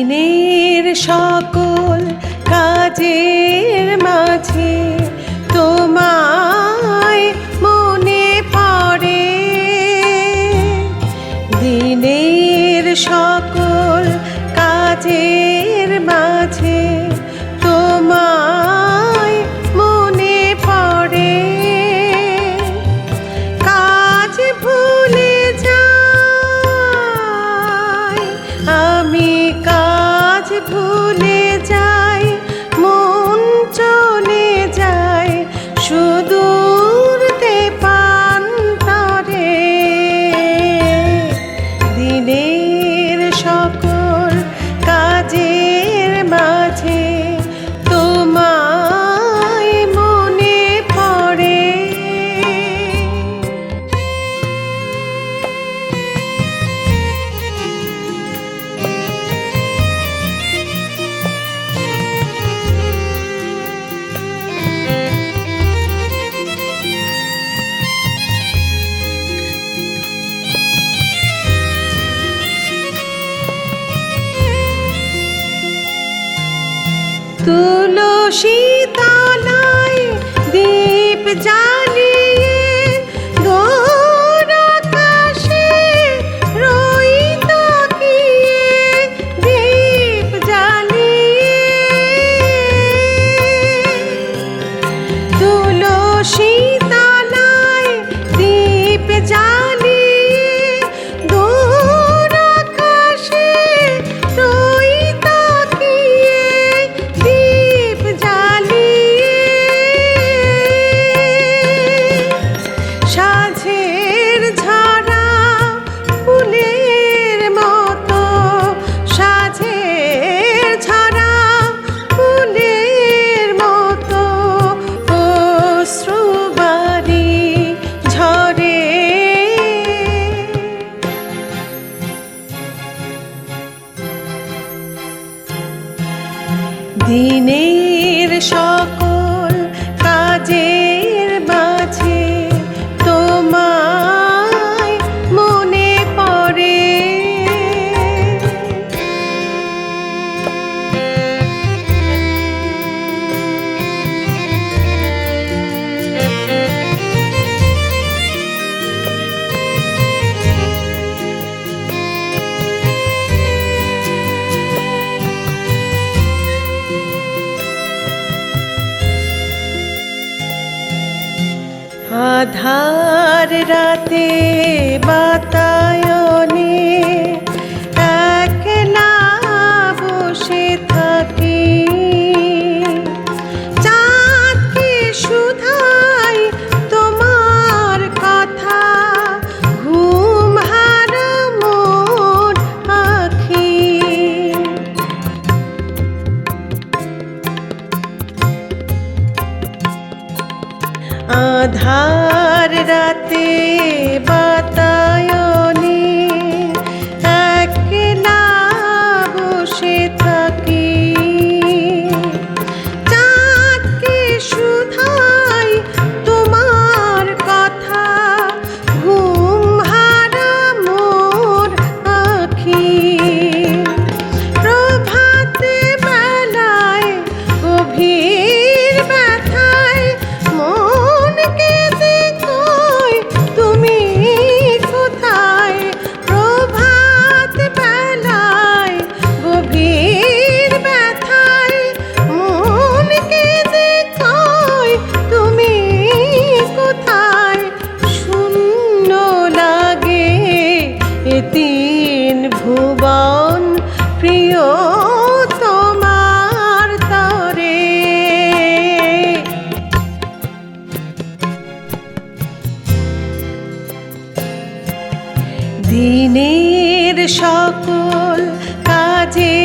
দিনের সকল কাজের মাঝে তোমায় মনে পড়ে। দিনের সকল কাজের তুলসী দিনের সক আধার রাতে বাতায়ন দিনের সকল কাজে